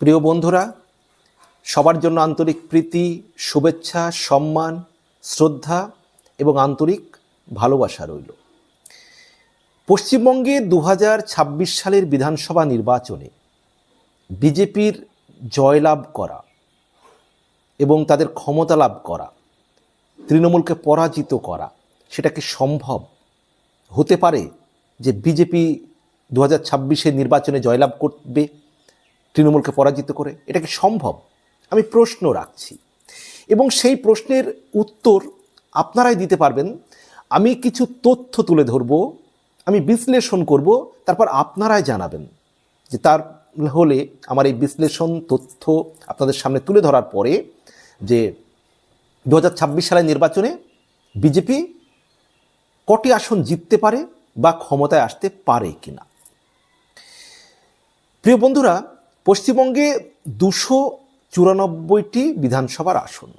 প্রিয় বন্ধুরা, সবার জন্য আন্তরিক প্রীতি, শুভেচ্ছা, সম্মান, শ্রদ্ধা এবং আন্তরিক ভালোবাসা রইল। পশ্চিমবঙ্গে দু হাজার ছাব্বিশ সালের বিধানসভা নির্বাচনে বিজেপির জয়লাভ করা এবং তাদের ক্ষমতা লাভ করা, তৃণমূলকে পরাজিত করা, সেটা কি সম্ভব? হতে পারে যে বিজেপি দু হাজার নির্বাচনে জয়লাভ করবে? তৃণমূলকে পরাজিত করে? এটা কি সম্ভব? আমি প্রশ্ন রাখছি। এবং সেই প্রশ্নের উত্তর আপনারাই দিতে পারবেন। আমি কিছু তথ্য তুলে ধরব, আমি বিশ্লেষণ করব, তারপর আপনারাই জানাবেন যে তার হলে আমার এই বিশ্লেষণ তথ্য আপনাদের সামনে তুলে ধরার পরে যে দু হাজার ছাব্বিশ সালের নির্বাচনে বিজেপি কটি আসন জিততে পারে বা ক্ষমতায় আসতে পারে কিনা? প্রিয় বন্ধুরা পশ্চিমবঙ্গে দুশো চুরানব্বইটি বিধানসভার আসন।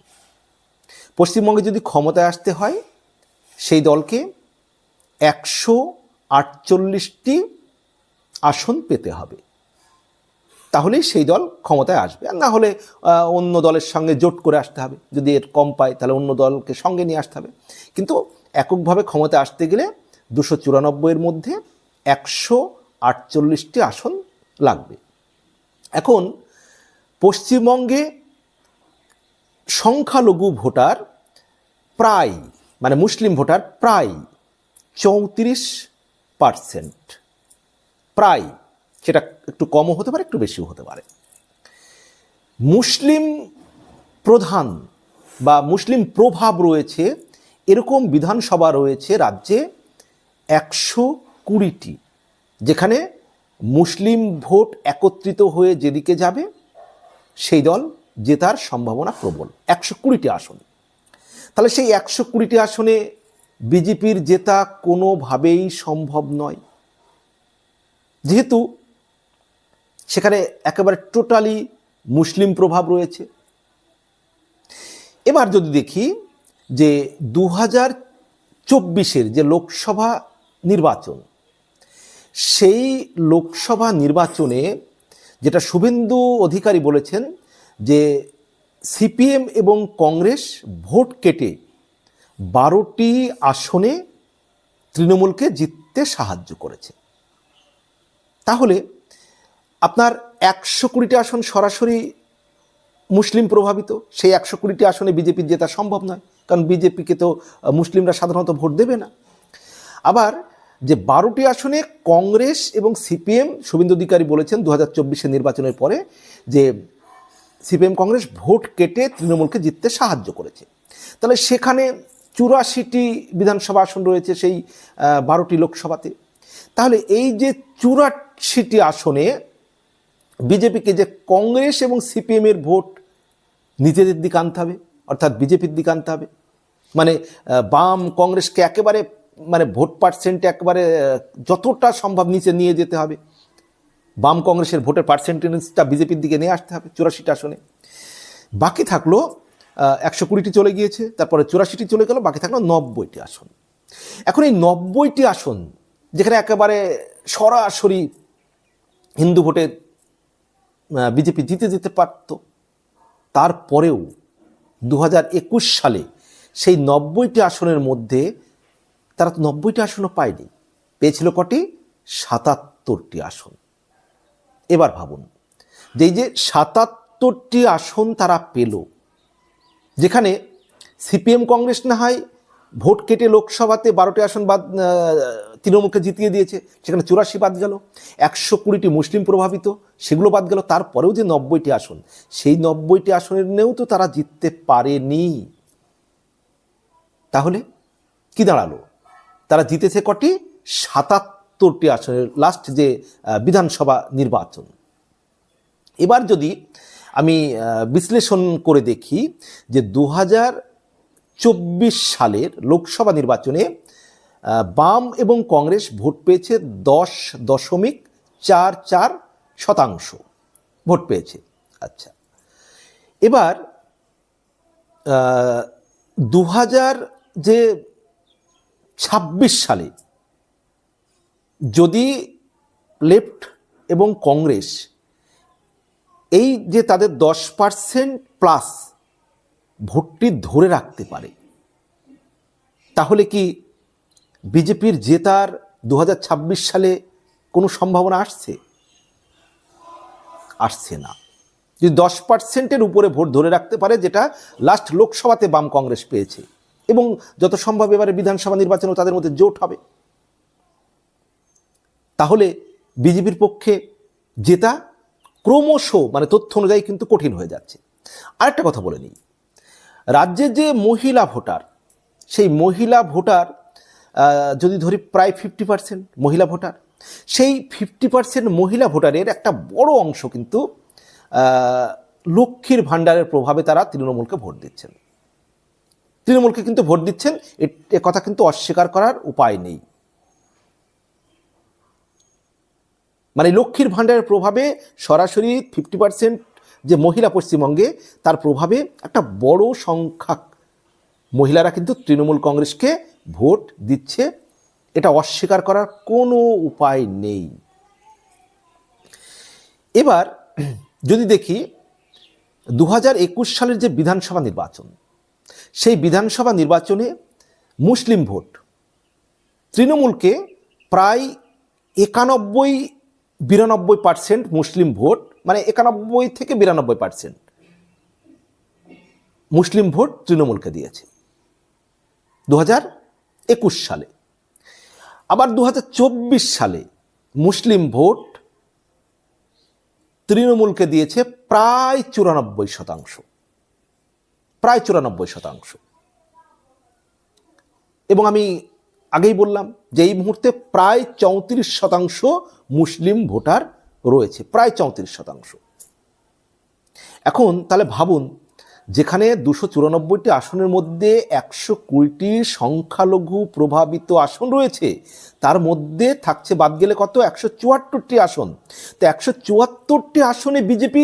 পশ্চিমবঙ্গে যদি ক্ষমতায় আসতে হয়, সেই দলকে একশো আটচল্লিশটি আসন পেতে হবে। তাহলেই সেই দল ক্ষমতায় আসবে। আর না হলে অন্য দলের সঙ্গে জোট করে আসতে হবে। যদি এর কম পায়, তাহলে অন্য দলকে সঙ্গে নিয়ে আসতে হবে। কিন্তু এককভাবে ক্ষমতায় আসতে গেলে দুশো চুরানব্বইয়ের মধ্যে একশো আটচল্লিশটি আসন লাগবে। এখন পশ্চিমবঙ্গে সংখ্যালঘু ভোটার প্রায় মানে মুসলিম ভোটার প্রায় চৌত্রিশ পার্সেন্ট। প্রায়, সেটা একটু কমও হতে পারে, একটু বেশিও হতে পারে। মুসলিম প্রধান বা মুসলিম প্রভাব রয়েছে, এরকম বিধানসভা রয়েছে রাজ্যে একশো কুড়িটি, যেখানে মুসলিম ভোট একত্রিত হয়ে যেদিকে যাবে, সেই দল জেতার সম্ভাবনা প্রবল। একশো কুড়িটি আসন। তাহলে সেই একশো কুড়িটি আসনে বিজেপির জেতা কোনোভাবেই সম্ভব নয়। যেহেতু সেখানে একেবারে টোটালি মুসলিম প্রভাব রয়েছে। এবার যদি দেখি যে দু হাজার চব্বিশের যে লোকসভা নির্বাচন সেই লোকসভা নির্বাচনে যেটা শুভেন্দু অধিকারী বলেছেন যে সিপিএম এবং কংগ্রেস ভোট কেটে বারোটি আসনে তৃণমূলকে জিততে সাহায্য করেছে। তাহলে আপনার একশো কুড়িটি আসন সরাসরি মুসলিম প্রভাবিত, সেই একশো কুড়িটি আসনে বিজেপির জেতা সম্ভব নয়, কারণ বিজেপিকে তো মুসলিমরা সাধারণত ভোট দেবে না। আবার যে বারোটি আসনে কংগ্রেস এবং সিপিএম শুভেন্দু অধিকারী বলেছেন দু হাজার নির্বাচনের পরে যে সিপিএম কংগ্রেস ভোট কেটে তৃণমূলকে জিততে সাহায্য করেছে। তাহলে সেখানে চুরাশিটি বিধানসভা আসন রয়েছে সেই বারোটি লোকসভাতে। তাহলে এই যে চুরাশিটি আসনে বিজেপিকে যে কংগ্রেস এবং সিপিএমের ভোট নিজেদের দিকে আনতে হবে, অর্থাৎ বিজেপির দিকে আনতে হবে মানে বাম কংগ্রেসকে একেবারে মানে ভোট পার্সেন্ট একবারে যতটা সম্ভব নিচে নিয়ে যেতে হবে। বাম কংগ্রেসের ভোটের পার্সেন্টেজটা বিজেপির দিকে নিয়ে আসতে হবে, চুরাশিটা আসনে। বাকি থাকল একশো কুড়িটি চলে গিয়েছে, তারপরে চুরাশিটি চলে গেল, বাকি থাকল নব্বইটি আসন। এখন এই নব্বইটি আসন, যেখানে একেবারে সরাসরি হিন্দু ভোটে বিজেপি জিতে যেতে পারত, তারপরেও দু সালে সেই নব্বইটি আসনের মধ্যে তারা তো নব্বইটি আসনও পায়নি। পেয়েছিল কটি? সাতাত্তরটি আসন। এবার ভাবুন যে যে সাতাত্তরটি আসন তারা পেল, যেখানে সিপিএম কংগ্রেস না হয় ভোট কেটে লোকসভাতে বারোটি আসন বাদ তৃণমূলকে জিতিয়ে দিয়েছে, সেখানে চুরাশি বাদ গেল, একশো কুড়িটি মুসলিম প্রভাবিত, সেগুলো বাদ গেল, তারপরেও যে নব্বইটি আসন, সেই নব্বইটি আসনের নেও তো তারা জিততে পারেনি। তাহলে কি দাঁড়াল? তারা জিতেছে কটি? সাতাত্তরটি আসনের লাস্ট যে বিধানসভা নির্বাচন। এবার যদি আমি বিশ্লেষণ করে দেখি যে দু চব্বিশ সালের লোকসভা নির্বাচনে বাম এবং কংগ্রেস ভোট পেয়েছে দশ দশমিক চার চার শতাংশ ভোট পেয়েছে। আচ্ছা এবার দু হাজার যে ছাব্বিশ সালে যদি লেফট এবং কংগ্রেস এই যে তাদের দশ পার্সেন্ট প্লাস ভোটটি ধরে রাখতে পারে, তাহলে কি বিজেপির জেতার দু হাজার ছাব্বিশ সালে কোনো সম্ভাবনা আসছে? আসছে না। যদি দশ পার্সেন্টের উপরে ভোট ধরে রাখতে পারে, যেটা লাস্ট লোকসভাতে বাম কংগ্রেস পেয়েছে এবং যত সম্ভব এবারে বিধানসভা নির্বাচনেও তাদের মধ্যে জোট হবে। তাহলে বিজেপির পক্ষে জেতা ক্রমশ মানে তথ্য অনুযায়ী কিন্তু কঠিন হয়ে যাচ্ছে। আরেকটা কথা বলে নিই। রাজ্যের যে মহিলা ভোটার, সেই মহিলা ভোটার যদি ধরি প্রায় ফিফটি পার্সেন্ট মহিলা ভোটার, সেই ফিফটি পার্সেন্ট মহিলা ভোটারের একটা বড় অংশ কিন্তু লক্ষ্মীর ভাণ্ডারের প্রভাবে তারা তৃণমূলকে ভোট দিচ্ছেন। তৃণমূলকে কিন্তু ভোট দিচ্ছেন, এ- কথা কিন্তু অস্বীকার করার উপায় নেই। মানে লক্ষ্মীর ভাণ্ডারের প্রভাবে সরাসরি ফিফটি পার্সেন্ট যে মহিলা পশ্চিমবঙ্গে, তার প্রভাবে একটা বড় সংখ্যক মহিলারা কিন্তু তৃণমূল কংগ্রেসকে ভোট দিচ্ছে, এটা অস্বীকার করার কোনো উপায় নেই। এবার, যদি দেখি দু সালের যে বিধানসভা নির্বাচন সেই বিধানসভা নির্বাচনে মুসলিম ভোট। তৃণমূলকে প্রায় একানব্বই, বিরানব্বই পার্সেন্ট মুসলিম ভোট মানে একানব্বই থেকে বিরানব্বই পার্সেন্ট মুসলিম ভোট তৃণমূলকে দিয়েছে। দু একুশ সালে। আবার দু সালে মুসলিম ভোট তৃণমূলকে দিয়েছে প্রায় চুরানব্বই শতাংশ। প্রায় চুরানব্বই শতাংশ। এবং আমি আগেই বললাম যে এই মুহূর্তে প্রায় চৌত্রিশ শতাংশ মুসলিম ভোটার রয়েছে, প্রায় চৌত্রিশ শতাংশ। এখন তাহলে ভাবুন, যেখানে দুশো চুরানব্বইটি আসনের মধ্যে একশো কুড়িটি সংখ্যালঘু প্রভাবিত আসন রয়েছে, তার মধ্যে থাকছে বাদ গেলে কত? একশো চুয়াত্তরটি আসন। তো একশো চুয়াত্তরটি আসনে বিজেপি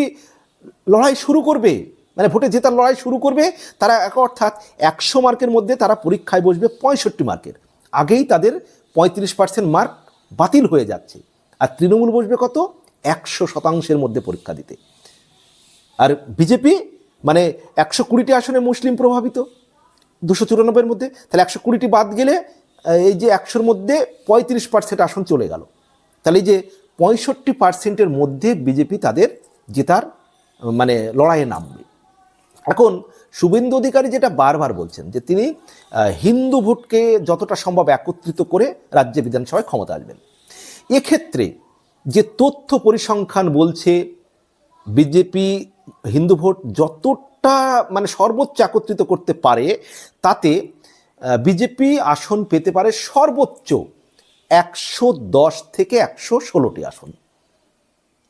লড়াই শুরু করবে। মানে ভোটে জেতার লড়াই শুরু করবে, তারা এক অর্থাৎ একশো মার্কের মধ্যে তারা পরীক্ষায় বসবে পঁয়ষট্টি মার্কের। আগেই তাদের পঁয়ত্রিশ পার্সেন্ট মার্ক বাতিল হয়ে যাচ্ছে। আর তৃণমূল বসবে কত? একশো শতাংশের মধ্যে পরীক্ষা দিতে। আর বিজেপি মানে একশো কুড়িটি আসনে মুসলিম প্রভাবিত, দুশো চুরানব্বইয়ের মধ্যে। তাহলে একশো কুড়িটি বাদ গেলে এই যে একশোর মধ্যে পঁয়ত্রিশ পার্সেন্ট আসন চলে গেল। তাহলে এই যে পঁয়ষট্টি পার্সেন্টের মধ্যে বিজেপি তাদের জেতার মানে লড়াইয়ে নামবে। এখন শুভেন্দু অধিকারী যেটা বারবার বলছেন যে তিনি হিন্দু ভোটকে যতটা সম্ভব একত্রিত করে রাজ্য বিধানসভায় ক্ষমতা আসবেন। এক্ষেত্রে যে তথ্য পরিসংখ্যান বলছে, বিজেপি হিন্দু ভোট যতটা মানে সর্বোচ্চ একত্রিত করতে পারে, তাতে বিজেপি আসন পেতে পারে সর্বোচ্চ একশো দশ থেকে একশো ষোলোটি আসন।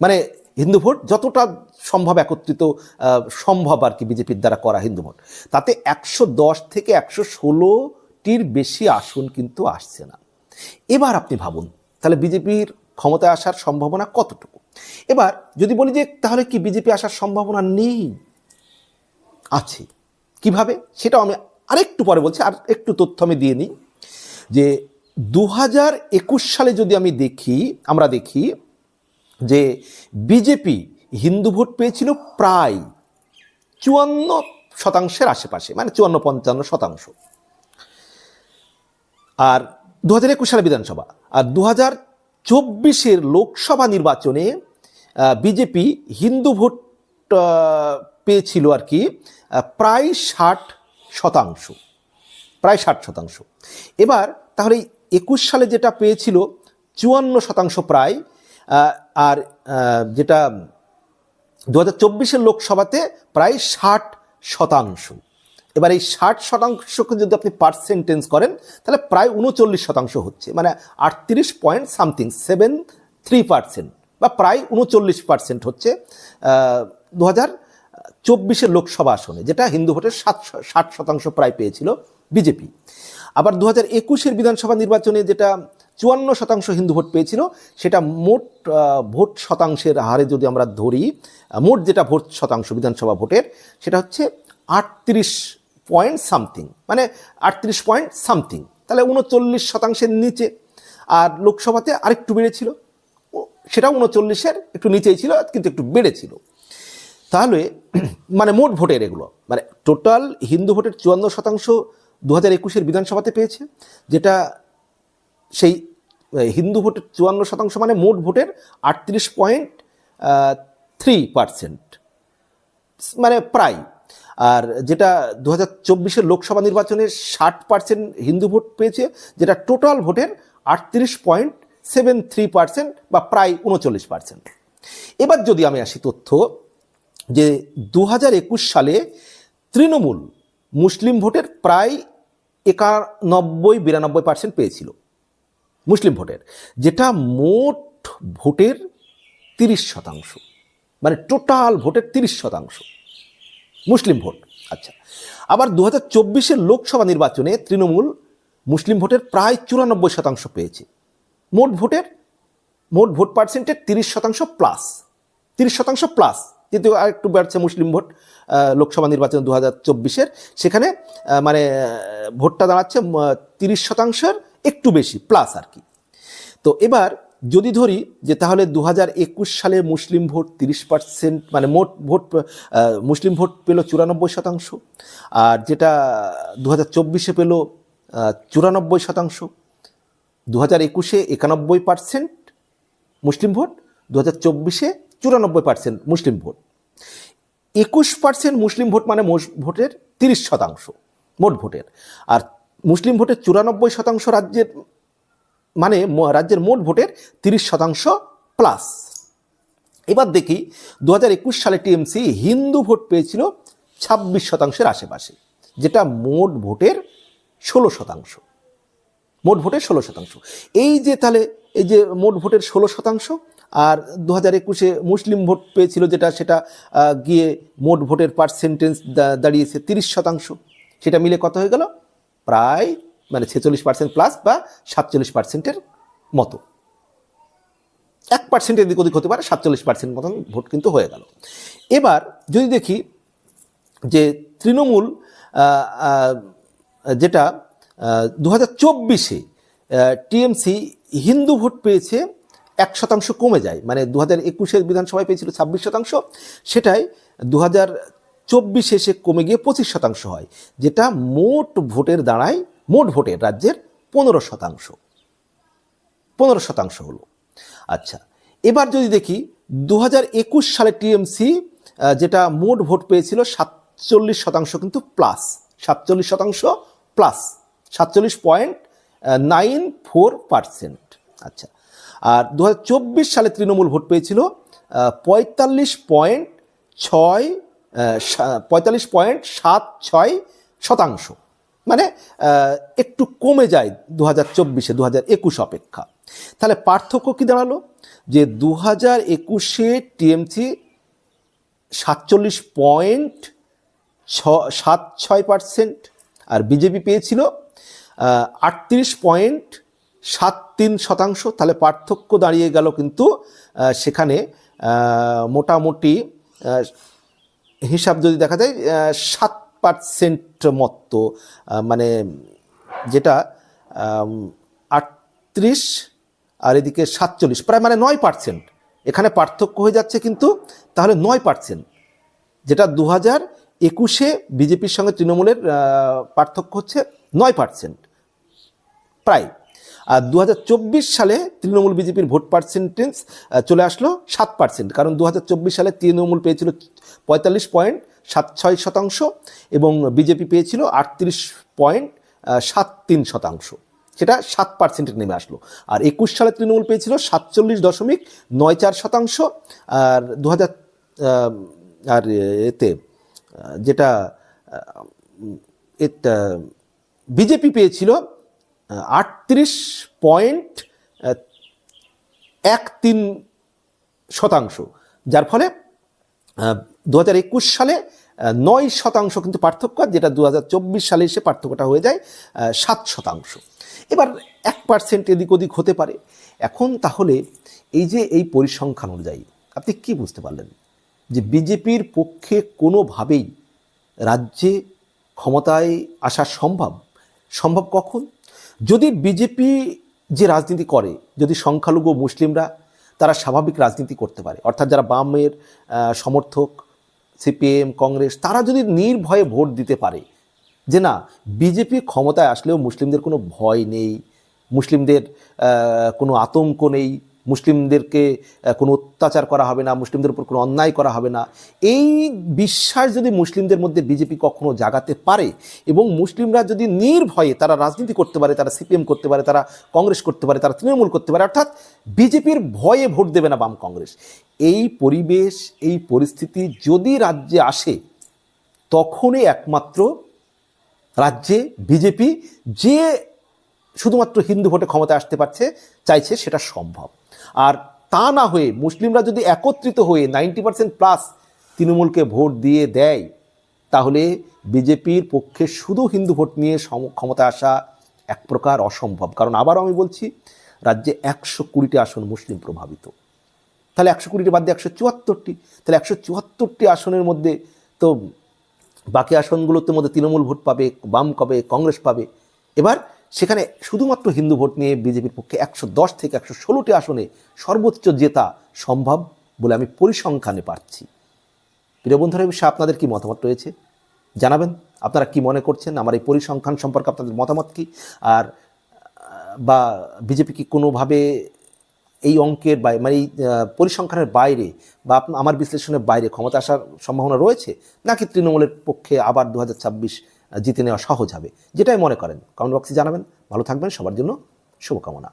মানে হিন্দু ভোট যতটা সম্ভব একত্রিত সম্ভব আর কি বিজেপির দ্বারা করা হিন্দু ভোট। তাতে একশো দশ থেকে একশো ষোলোটির বেশি আসন কিন্তু আসছে না। এবার আপনি ভাবুন, তাহলে বিজেপির ক্ষমতায় আসার সম্ভাবনা কতটুকু? এবার যদি বলি যে, তাহলে কি বিজেপি আসার সম্ভাবনা নেই? আছে। কীভাবে? সেটাও আমি আরেকটু পরে বলছি, আর একটু তথ্য আমি দিয়ে নিই যে দু হাজার একুশ সালে যদি আমি দেখি, আমরা দেখি যে বিজেপি হিন্দু ভোট পেয়েছিল প্রায় চুয়ান্ন শতাংশের আশেপাশে মানে চুয়ান্ন পঞ্চান্ন শতাংশ। আর দু হাজার একুশ সালে বিধানসভা, আর দু হাজার চব্বিশের লোকসভা নির্বাচনে বিজেপি হিন্দু ভোট পেয়েছিল আর কি প্রায় ষাট শতাংশ। প্রায় ষাট শতাংশ। এবার তাহলে একুশ সালে যেটা পেয়েছিল, চুয়ান্ন শতাংশ প্রায় আর যেটা দু হাজার চব্বিশের লোকসভাতে প্রায় ষাট শতাংশ। এবার এই ষাট শতাংশকে যদি আপনি পার্সেন্টেজ করেন, তাহলে প্রায় উনচল্লিশ শতাংশ হচ্ছে। মানে আটত্রিশ point something seven three percent বা প্রায় উনচল্লিশ পার্সেন্ট হচ্ছে দু হাজার চব্বিশের লোকসভা আসনে, যেটা হিন্দু ভোটের সাত ষাট শতাংশ প্রায় পেয়েছিল বিজেপি। আবার দু হাজার একুশের বিধানসভা নির্বাচনে যেটা চুয়ান্ন শতাংশ হিন্দু ভোট পেয়েছিল, সেটা মোট ভোট শতাংশের হারে যদি আমরা ধরি মোট যেটা ভোট শতাংশ বিধানসভা ভোটের, সেটা হচ্ছে আটত্রিশ পয়েন্ট সামথিং মানে আটত্রিশ পয়েন্ট সামথিং, তাহলে উনচল্লিশ শতাংশের নিচে। আর লোকসভাতে আরেকটু বেড়েছিল সেটা উনচল্লিশের, একটু নিচেই ছিল, কিন্তু একটু বেড়েছিল। তাহলে মানে মোট ভোটের এগুলো মানে টোটাল হিন্দু ভোটের চুয়ান্ন শতাংশ দু হাজার একুশের বিধানসভাতে পেয়েছে, যেটা সেই হিন্দু ভোটের চুয়ান্ন শতাংশ মানে মোট ভোটের আটত্রিশ পয়েন্ট থ্রি পার্সেন্ট মানে প্রায়। আর যেটা দু হাজার চব্বিশের লোকসভা নির্বাচনে ষাট পার্সেন্ট হিন্দু ভোট পেয়েছে, যেটা টোটাল ভোটের আটত্রিশ পয়েন্ট সেভেন থ্রি পার্সেন্ট বা প্রায় উনচল্লিশ পার্সেন্ট। এবার যদি আমি আসি তথ্য, যে দু হাজার একুশ সালে তৃণমূল মুসলিম ভোটের প্রায় একানব্বই, বিরানব্বই পার্সেন্ট পেয়েছিল মুসলিম ভোটের, যেটা মোট ভোটের তিরিশ শতাংশ মানে টোটাল ভোটের তিরিশ শতাংশ মুসলিম ভোট। আচ্ছা আবার দু হাজার লোকসভা নির্বাচনে তৃণমূল মুসলিম ভোটের প্রায় চুরানব্বই শতাংশ পেয়েছে, মোট ভোটের, মোট ভোট পার্সেন্টের তিরিশ শতাংশ প্লাস তিরিশ শতাংশ প্লাস যেহেতু আর একটু বাড়ছে মুসলিম ভোট লোকসভা নির্বাচন দু হাজার চব্বিশের। সেখানে মানে ভোটটা দাঁড়াচ্ছে তিরিশ শতাংশের একটু বেশি, প্লাস আর কি। তো এবার যদি ধরি যে তাহলে দু হাজার একুশ সালে মুসলিম ভোট তিরিশ পার্সেন্ট মানে মোট ভোট মুসলিম ভোট পেল চুরানব্বই শতাংশ, আর যেটা দু হাজার চব্বিশে পেল চুরানব্বই শতাংশ। দু হাজার একুশে একানব্বই পার্সেন্ট মুসলিম ভোট দু হাজার চব্বিশে চুরানব্বই পার্সেন্ট মুসলিম ভোট। একুশ পার্সেন্ট মুসলিম ভোট মানে ভোটের তিরিশ শতাংশ, মোট ভোটের। আর মুসলিম ভোটের চুরানব্বই শতাংশ রাজ্যের মানে রাজ্যের মোট ভোটের তিরিশ শতাংশ প্লাস এবার দেখি দু হাজার একুশ সালে টিএমসি হিন্দু ভোট পেয়েছিল ছাব্বিশ শতাংশের আশেপাশে, যেটা মোট ভোটের ষোলো শতাংশ। মোট ভোটের ষোলো শতাংশ। এই যে তাহলে, এই যে মোট ভোটের ষোলো শতাংশ আর দু হাজার একুশে মুসলিম ভোট পেয়েছিল যেটা, সেটা গিয়ে মোট ভোটের পার্সেন্টেজ দাঁড়িয়েছে তিরিশ শতাংশ। সেটা মিলে কত হয়ে গেল? প্রায় মানে ছেচল্লিশ পার্সেন্ট প্লাস বা সাতচল্লিশ পার্সেন্টের মতো। এক পার্সেন্টের দিক ওদিক হতে পারে, সাতচল্লিশ পার্সেন্ট মতন ভোট কিন্তু হয়ে গেল। এবার যদি দেখি যে তৃণমূল যেটা দু হাজার চব্বিশে টিএমসি হিন্দু ভোট পেয়েছে এক শতাংশ কমে যায়। মানে দু হাজার একুশের বিধানসভায় পেয়েছিল ছাব্বিশ শতাংশ, সেটাই দু হাজার চব্বিশে সে কমে গিয়ে পঁচিশ শতাংশ হয়, যেটা মোট ভোটের দাঁড়ায় মোট ভোটের রাজ্যের পনেরো শতাংশ। পনেরো শতাংশ হলো। আচ্ছা এবার যদি দেখি দু হাজার একুশ সালে টিএমসি যেটা মোট ভোট পেয়েছিল সাতচল্লিশ শতাংশ কিন্তু প্লাস, সাতচল্লিশ শতাংশ প্লাস, সাতচল্লিশ পয়েন্ট নাইন ফোর পার্সেন্ট। আচ্ছা আর দু হাজার চব্বিশ সালে তৃণমূল ভোট পেয়েছিল পঁয়তাল্লিশ পয়েন্ট ছয় পঁয়তাল্লিশ পয়েন্ট সাত ছয় শতাংশ। মানে একটু কমে যায় দু হাজার চব্বিশে দু হাজার একুশ অপেক্ষা। তাহলে পার্থক্য কি দাঁড়াল? যে দু হাজার একুশে টিএমসি সাতচল্লিশ পয়েন্ট ছ, সাত ছয় পার্সেন্ট, আর বিজেপি পেয়েছিল আটত্রিশ পয়েন্ট সাত তিন শতাংশ, তাহলে পার্থক্য দাঁড়িয়ে গেল কিন্তু সেখানে মোটামুটি হিসাব যদি দেখা যায় সাত পার্সেন্ট মতো মানে যেটা আটত্রিশ আর এদিকে সাতচল্লিশ, প্রায় মানে নয় পার্সেন্ট এখানে পার্থক্য হয়ে যাচ্ছে কিন্তু, তাহলে নয় পার্সেন্ট যেটা দু হাজার একুশে বিজেপির সঙ্গে তৃণমূলের পার্থক্য হচ্ছে নয় পার্সেন্ট প্রায়। দু সালে তৃণমূল বিজেপির ভোট পার্সেন্টেজ চলে আসলো সাত পার্সেন্ট কারণ দু হাজার চব্বিশ সালে তৃণমূল পেয়েছিল পঁয়তাল্লিশ পয়েন্ট সাত ছয় শতাংশ এবং বিজেপি পেয়েছিল আটত্রিশ পয়েন্ট সাত তিন শতাংশ। সেটা সাত পার্সেন্টে নেমে আসলো। আর একুশ সালে তৃণমূল পেয়েছিল সাতচল্লিশ দশমিক নয় চার শতাংশ। আর দু হাজার আর এতে যেটা এটা বিজেপি পেয়েছিল আটত্রিশ পয়েন্ট এক তিন শতাংশ, যার ফলে দু হাজার একুশ সালে নয় শতাংশ কিন্তু পার্থক্য যেটা দু হাজার চব্বিশ সালে এসে পার্থক্যটা হয়ে যায় সাত শতাংশ। এবার এক পার্সেন্ট এদিক ওদিক হতে পারে। এখন তাহলে এই যে এই পরিসংখ্যান অনুযায়ী, আপনি কি বুঝতে পারলেন যে বিজেপির পক্ষে কোনোভাবেই রাজ্যে ক্ষমতায় আসা সম্ভব? সম্ভব কখন? যদি বিজেপি যে রাজনীতি করে, যদি সংখ্যালঘু মুসলিমরা তারা স্বাভাবিক রাজনীতি করতে পারে, অর্থাৎ যারা বামের সমর্থক সিপিএম কংগ্রেস, তারা যদি নির্ভয়ে ভোট দিতে পারে, যে না বিজেপি ক্ষমতায় আসলেও মুসলিমদের কোনো ভয় নেই, মুসলিমদের কোনো আতঙ্ক নেই মুসলিমদেরকে কোনো অত্যাচার করা হবে না, মুসলিমদের উপর কোনো অন্যায় করা হবে না। এই বিশ্বাস যদি মুসলিমদের মধ্যে বিজেপি কখনো জাগাতে পারে এবং মুসলিমরা যদি নির্ভয়ে তারা রাজনীতি করতে পারে, তারা সিপিএম করতে পারে, তারা কংগ্রেস করতে পারে, তারা তৃণমূল করতে পারে, অর্থাৎ বিজেপির ভয়ে ভোট দেবে না বাম কংগ্রেস। এই পরিবেশ, এই পরিস্থিতি যদি রাজ্যে আসে, তখনই একমাত্র রাজ্যে বিজেপি যে শুধুমাত্র হিন্দু ভোটে ক্ষমতায় আসতে পারছে, চাইছে সেটা সম্ভব। আর তা না হয়ে মুসলিমরা যদি একত্রিত হয়ে নাইনটি পার্সেন্ট প্লাস তৃণমূলকে ভোট দিয়ে দেয়, তাহলে বিজেপির পক্ষে শুধু হিন্দু ভোট নিয়ে ক্ষমতায় আসা এক প্রকার অসম্ভব। কারণ আবারও আমি বলছি, রাজ্যে একশো কুড়িটি আসন মুসলিম প্রভাবিত। তাহলে একশো কুড়িটি বাদ দিয়ে একশো চুয়াত্তরটি। তাহলে একশো চুয়াত্তরটি আসনের মধ্যে তো বাকি আসনগুলোতে মধ্যে তৃণমূল ভোট পাবে, বাম পাবে কংগ্রেস পাবে। এবার সেখানে শুধুমাত্র হিন্দু ভোট নিয়ে বিজেপির পক্ষে একশো দশ থেকে একশো ষোলোটি আসনে সর্বোচ্চ জেতা সম্ভব বলে আমি পরিসংখ্যানে পাচ্ছি প্রিয় বন্ধুরা এই বিষয়ে আপনাদের কি মতামত রয়েছে? জানাবেন। আপনারা কি মনে করছেন? আমার এই পরিসংখ্যান সম্পর্কে আপনাদের মতামত কি? আর, বা বিজেপি কি কোনোভাবে এই অঙ্কের বাইরে মানে এই পরিসংখ্যানের বাইরে বা আমার বিশ্লেষণের বাইরে ক্ষমতা আসার সম্ভাবনা রয়েছে? নাকি তৃণমূলের পক্ষে আবার দু হাজার ছাব্বিশ জিতে নেওয়া সহজ হবে, যেটাই মনে করেন। কমেন্ট বক্সে জানাবেন। ভালো থাকবেন। সবার জন্য শুভকামনা।